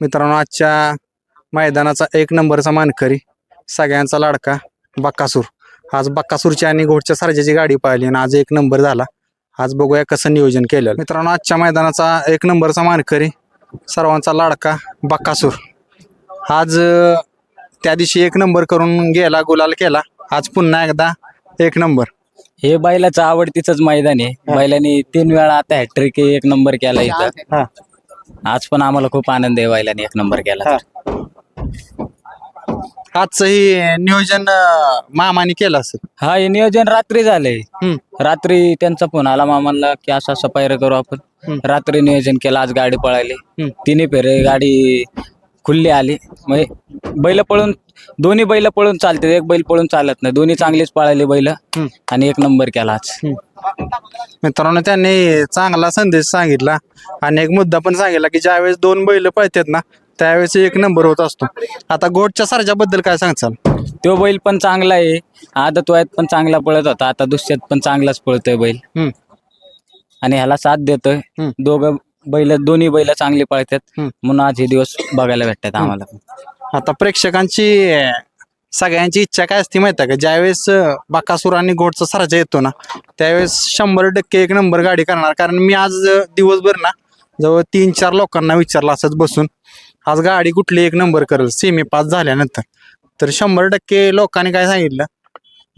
मित्रांनो आजच्या मैदानाचा एक नंबरचा मानकरी सगळ्यांचा लाडका बक्कासूर. आज बक्कासूरची आणि घोडच्या सारख्याची गाडी पाहिली आणि आज एक नंबर झाला. आज बघूया कसं नियोजन केलं मित्रांनो आजच्या मैदानाचा एक नंबरचा मानकरी सर्वांचा लाडका बक्कासूर. आज त्या दिवशी एक नंबर करून गेला गुलाल केला. आज पुन्हा एकदा एक नंबर. हे बैलाचं आवडतीच मैदान आहे. बैलाने तीन वेळा आता हॅट्रिक एक नंबर केला इथं. हा. आज पण आम्हाला खूप आनंद आहे बैलाने एक नंबर केला हा. आजचं ही नियोजन अं, मामाने केलं असेल. हा हे नियोजन रात्री झालंय. हम्म. रात्री त्यांचा फोन आला मामाला की असं असं पायरं करू आपण. हम्म. रात्री नियोजन केलं आज गाडी पळाली. हम्म. तिन्ही फेरे गाडी खुल्ली आली. म्हणजे बैल पळून दोन्ही बैल पळून चालते एक बैल पळून चालत नाही. दोन्ही चांगलीच पळाली बैल. हम्म. आणि एक नंबर केला आज. मित्रांनो त्यांनी चांगला संदेश सांगितला आणि एक मुद्दा पण सांगितला की ज्यावेळेस दोन बैल पळतात ना त्यावेळेस एक नंबर होत असतो. आता गोडच्या सरच्या बद्दल काय सांगचाल? तो बैल पण चांगला आहे. आदत वयात पण चांगला पळत होता. आता दुसऱ्यात पण चांगलाच पळतोय बैल. हम्म. आणि ह्याला साथ देतोय. हम्म. दोघं बैल दोन्ही बैल चांगली पळतात. हम्म. म्हणून आज हे दिवस बघायला भेटतात आम्हाला. आता प्रेक्षकांची अं, सगळ्यांची इच्छा काय असते माहिती आहे का? ज्यावेळेस बाकासूर आणि गोडचा सरजा येतो ना त्यावेळेस शंभर टक्के एक नंबर गाडी करणार. कारण मी आज दिवसभर ना जवळ तीन चार लोकांना विचारलं असंच बसून आज गाडी कुठली एक नंबर करेल? सेमी पास झाल्यानंतर. तर शंभर टक्के लोकांनी काय सांगितलं?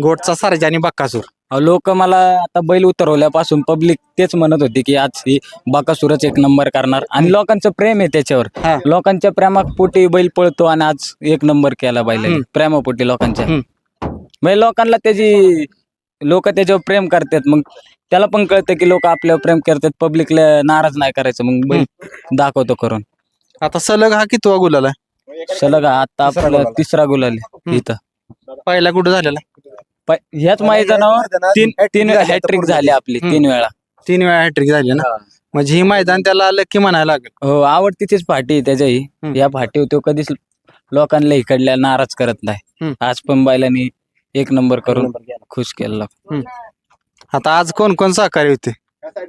गोडचा सरजा आणि बकासूर. लोक मला आता बैल उतरवल्यापासून पब्लिक तेच म्हणत होती की आज ही बाकासुरच एक नंबर करणार. आणि लोकांचं प्रेम आहे त्याच्यावर. हा. लोकांच्या प्रेमापोटी बैल पळतो आणि आज एक नंबर केला बैल हम्म. प्रेमापोटी लोकांच्या. हम्म. म्हणजे लोकांना त्याची लोक त्याच्यावर प्रेम करतात. मग त्याला पण कळतं की लोक आपल्यावर प्रेम करतात. पब्लिकला नाराज नाही करायचं. मग बैल दाखवतो करून. आता सलग हा कितवा गुलाल आहे? सलग आता तिसरा आपला गुलाल. तिसरा गुलाल आहे इथं. पहिला कुठं झालेला? प- ह्याच मैदानावर तीन तीन हॅट्रिक झाली आपली. तीन वेळा. तीन वेळा हॅट्रिक झाली ना? म्हणजे ही मैदान त्याला लकी म्हणायला लागेल. हो आवडतीचीच फाटी आहे त्याच्याही. हम्म. या फाटीवर तो कधीच लोकांना इकडल्या नाराज करत नाही. हम्म. आज पण बैलांनी एक नंबर करून खुश केला. आता आज कोण कोण सहकारी होते?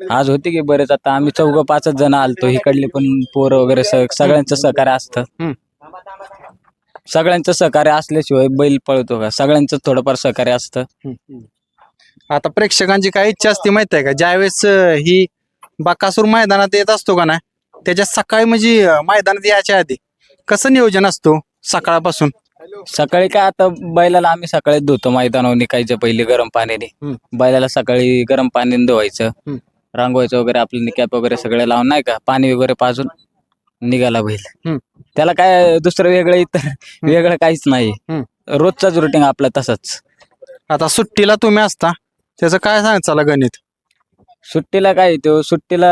आज होते की बरेच. आता आम्ही चौघ पाचच जण आलतो. इकडले पण पोरं वगैरे स- सगळ्यांचं सहकार्य असतं. हम्म. सगळ्यांचं सहकार्य असल्याशिवाय बैल पळतो का? सगळ्यांचं थोडंफार सहकार्य असतं. आता प्रेक्षकांची काय इच्छा असते माहिती आहे का? ज्यावेळेस अं, ही बाकासूर मैदानात येत असतो का नाही त्याच्या सकाळी म्हणजे अं, मैदानात यायच्या आधी कसं नियोजन असतो सकाळपासून? सकाळी काय आता बैलाला आम्ही सकाळीच धुतो मैदानावर निघायचं पहिले गरम पाण्याने. हम्म. बैलाला सकाळी गरम पाण्याने धुवायचं. हम्म. रांगवायचं वगैरे आपलं निकॅप वगैरे सगळं लावून नाही का? पाणी वगैरे पाजून. निघाला बैल. त्याला काय दुसरं वेगळं इतर वेगळं काहीच नाही. रोजचाच रुटीन आपला तसंच आता सुट्टीला तुम्ही असता त्याचं काय सांगायचं गणित सुट्टीला काय तो सुट्टीला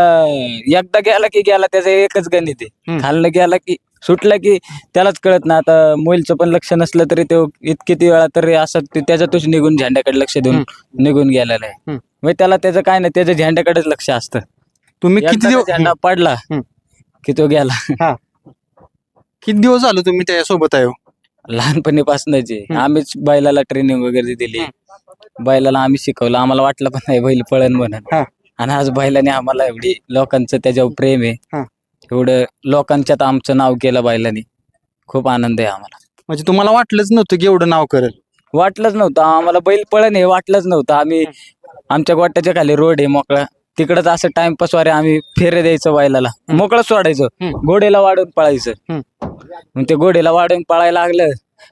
एकदा गेला की गेला त्याचं एकच गणित आहे. खाल्लं गेला की सुटला की त्यालाच कळत ना आता मोबाईलचं पण लक्ष नसलं तरी तो इत किती वेळा तरी असं ते त्याच्यातच निघून झेंड्याकडे लक्ष देऊन निघून गेलेला आहे. मग त्याला त्याचं काय नाही त्याच्या झेंड्याकडेच लक्ष असतं तुम्ही किती दिवस झेंडा पडला. की तो गेला. किती दिवस झालो तुम्ही त्याच्यासोबत आहे हो? लहानपणीपासूनच आहे. हम्म. आम्हीच बैलाला ट्रेनिंग वगैरे दिली. बैलाला आम्ही शिकवलं. आम्हाला वाटलं पण नाही बैल पळण म्हणून. हा. आणि आज बैलाने आम्हाला एवढी लोकांचं त्याच्यावर प्रेम आहे. एवढं लोकांच्यात आमचं नाव केलं बैलाने. खूप आनंद आहे आम्हाला. म्हणजे तुम्हाला वाटलंच नव्हतं की एवढं नाव करेल? वाटलंच नव्हतं. आम्हाला बैल पळण हे वाटलंच नव्हतं. आम्ही आमच्या गोट्याच्या खाली रोड आहे मोकळा. तिकडच असं टाइमपास वारे आम्ही फेरे द्यायचं बैलाला. मोकळं सोडायचं. हम्म. घोडेला वाढून पळायचं. हम्म. मग ते घोडेला वाढून पळायला लागलं.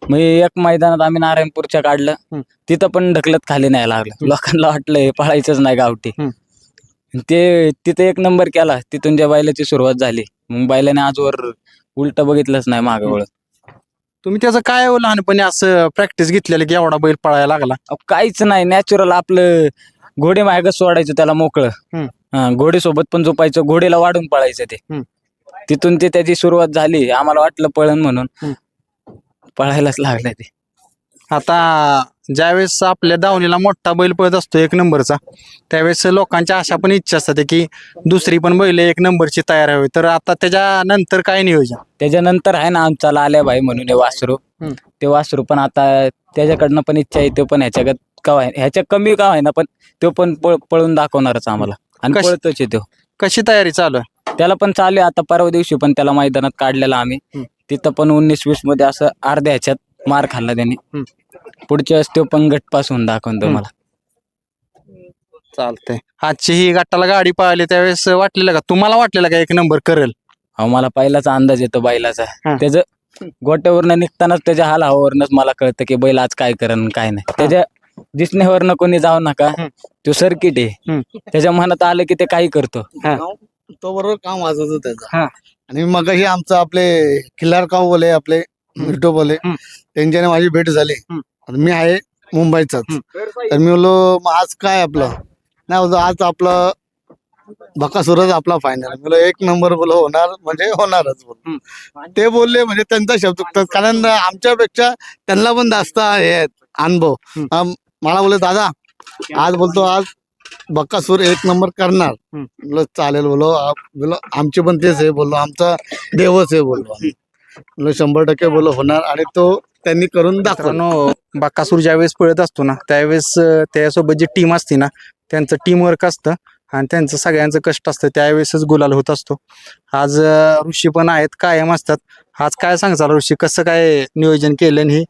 मग एक मैदानात आम्ही नारायणपूरच्या काढलं. हम्म. तिथं पण ढकलत खाली नाही लागलं. लोकांना वाटलं हे पळायचंच नाही गावठी. हम्म. ते तिथे एक नंबर केला. तिथून ज्या बैलाची सुरुवात झाली. मग बैलाने आजवर उलट बघितलंच नाही मागे वळत तुम्ही त्याचं काय हो लहानपणी असं प्रॅक्टिस घेतलेलं की एवढा बैल पळायला लागला? अहो, काहीच नाही. नॅचरल आपलं घोडे मागं सोडायचं त्याला मोकळं हम्म. हा, घोडेसोबत पण झोपायचं घोडेला वाढून पळायचं ते हम्म. तिथून ते त्याची सुरुवात झाली आम्हाला वाटलं पळण म्हणून हम्म. पळायलाच लागलं ते आता ज्यावेळेस आपल्या दावणीला मोठा बैल पळत असतो एक नंबरचा त्यावेळेस लोकांच्या आशा पण इच्छा असतात की दुसरी पण बैल एक नंबरची तयार हवी तर आता त्याच्यानंतर काय नियोजन त्याच्यानंतर आहे ना आमचा लाल्या भाई म्हणून हे वासरू हम्म. ते वासरू पण आता त्याच्याकडनं पण इच्छा आहे तो पण ह्याच्यागत का व्हाय- ह्याच्या कमी का आहे ना पण तो पण पळ- पळून दाखवणारच आम्हाला. आणि कश- पळतोच आहे तो. कशी तयारी चालू आहे? त्याला पण चालू आहे. आता परवा दिवशी पण त्याला मैदानात काढलेला आम्ही. हम्म. तिथं पण उन्नीस वीसमध्ये असं अर्ध्या ह्याच्यात मार खाल्ला त्याने. हम्म. पुढच्या वेळेस तो पण गटपासून दाखवून हम्म. मला. चालतंय. आजची ही गटाला गाडी पाहिली त्यावेळेस वाटलेलं का? तुम्हाला वाटलेलं का एक नंबर करेल? अहो मला पहिलाच अंदाज येतो बैलाचा. हा. त्याचं गोट्यावरनं निघतानाच त्याच्या हालावरनच मला कळतं की बैल आज काय करण काय नाही. त्याच्या दिसण्यावरनं कोणी जाऊ नका हम्म. तो सर्किट आहे हम्म. त्याच्या मनात आलं की ते काही करतो तो बरोबर काम वाजवतो त्याचा हा. आणि मग आमचं आपले खिल्लार काव बोले आपले मिर्टो बोले हम्म. त्यांच्याने माझी भेट झाली हम्म. आणि मी आहे मुंबईचाच हम्म. तर मी बोललो मग आज काय आपलं नाही बोलतो आज आपलं बकासुरच आपला फायनल बोलो एक नंबर बोलो होणार म्हणजे होणारच बोल ते बोलले म्हणजे त्यांचा शब्द चुकतात कारण आमच्यापेक्षा त्यांना पण जास्त हे आहेत अनुभव हम्म. मला बोलले दादा आज बोलतो आज बक्कासूर एक नंबर करणार. बोलो चालेल बोलो बोलो आमचे पण तेच आहे बोललो आमचा देवच आहे बोललो. बोललो शंभर टक्के बोलो होणार. आणि तो त्यांनी करून दाखवलं. मित्रांनो बाकासूर ज्यावेळेस पळत असतो ना त्यावेळेस त्याच्यासोबत जी टीम असते ना त्यांचं टीम वर्क असतं आणि त्यांचं सगळ्यांचं कष्ट असतं त्यावेळेसच गुलाल होत असतो. आज ऋषी पण आहेत कायम असतात. आज काय सांगचाल ऋषी कसं काय नियोजन केलं हे?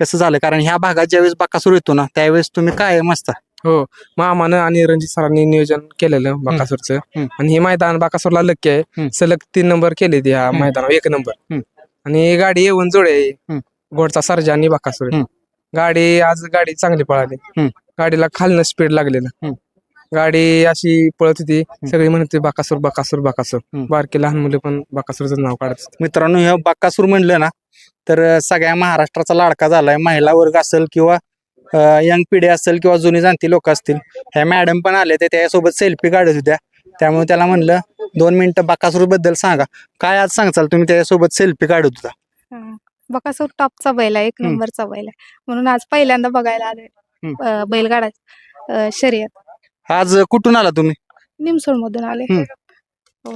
कसं झालं कारण ह्या भागात ज्यावेळेस बाकासूर येतो ना त्यावेळेस तुम्ही कायम असता हो मामानं आणि रणजित सरांनी नियोजन केलेलं बाकासूरचं हम्म. आणि हे मैदान बाकासूरला लक्की आहे. सलग तीन नंबर केले ह्या हम्म. मैदानावर एक नंबर हम्म. आणि ही गाडी येऊन जोडे हम्म. घोडचा सर्जा आणि बाकासूर हम्म. गाडी आज गाडी चांगली पळाली हम्म. गाडीला खालनं स्पीड लागलेलं हम्म. गाडी अशी पळत होती सगळी म्हणत होती बाकासूर बाकासूर बाकासूर हम्म. बारकी लहान मुले पण बाकासूरचं नाव काढत होते. मित्रांनो ह्या बाकासूर म्हणलं ना तर सगळ्या महाराष्ट्राचा लाडका झालाय महिला वर्ग असेल किंवा यंग पिढी असेल किंवा जुनी जाणती लोक असतील ह्या मॅडम पण आले ते त्याच्यासोबत सेल्फी काढत होत्या त्यामुळे त्याला म्हणलं दोन मिनिटं बाकासूरबद्दल सांगा काय आज सांगचाल तुम्ही त्याच्यासोबत सेल्फी काढत होता हा. बकासूर टॉपचा बैल आहे एक हम्म. नंबरचा बैल आहे म्हणून आज पहिल्यांदा बघायला आलोय हम्म. अं, बैलगाडा अं, शर्यत आज कुठून आला तुम्ही? निमसोड मधून आले. हम्म.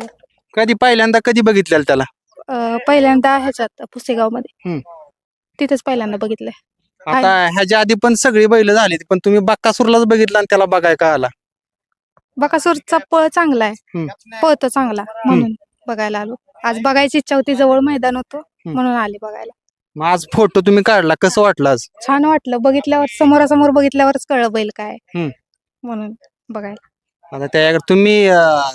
कधी पहिल्यांदा कधी बघितलेलं त्याला? अं, पहिल्यांदा ह्याच्यात पुसेगावमध्ये हम्म. तिथेच पहिल्यांदा बघितलंय. आता ह्याच्या आधी पण सगळी बैल झाली पण तुम्ही बाकासूरलाच बघितलं आणि त्याला बघाय का आला? बकासूरचा पळ चांगला आहे. हम्म. पळतो चांगला म्हणून बघायला आलो. आज बघायची इच्छा होती जवळ मैदान होतं म्हणून आले बघायला. मग आज फोटो तुम्ही काढला कसं वाटलं आज? छान वाटलं. बघितल्यावर समोरासमोर बघितल्यावरच कळलं बैल काय हम्म. म्हणून. बघायला. आता त्या तुम्ही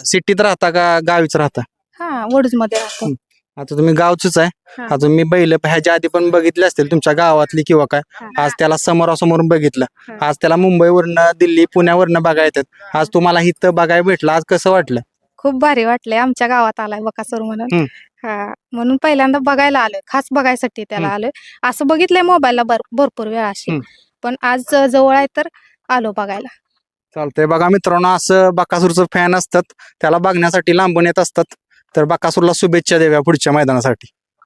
सिटीत राहता का गावीच राहता? हा वडूजमध्ये राहतो आता तुम्ही गावचंच आहे. हा. अजून मी बैल ह्याच्या आधी पण बघितले असतील तुमच्या गावातली किंवा काय. हा. आज त्याला समोरासमोर बघितलं. हा. आज त्याला मुंबईवरनं दिल्ली पुण्यावरनं बघायला येतात आज तुम्हाला इथं बघायला भेटलं. आज कसं वाटलं? खूप भारी वाटलंय. आमच्या गावात आलाय बकासूर म्हणून. हा म्हणून पहिल्यांदा बघायला आलोय. खास बघायसाठी त्याला हम्म. आलोय. असं बघितलंय मोबाईलला भरपूर वेळा अशी. हम्म. पण आज जवळ आहे तर आलो बघायला. चालतंय. बघा मित्रांनो असं बाकासूरचं फॅन असतात त्याला बघण्यासाठी लांबून येत असतात. तर बाकासूरला शुभेच्छा देव्या पुढच्या मैदानासाठी.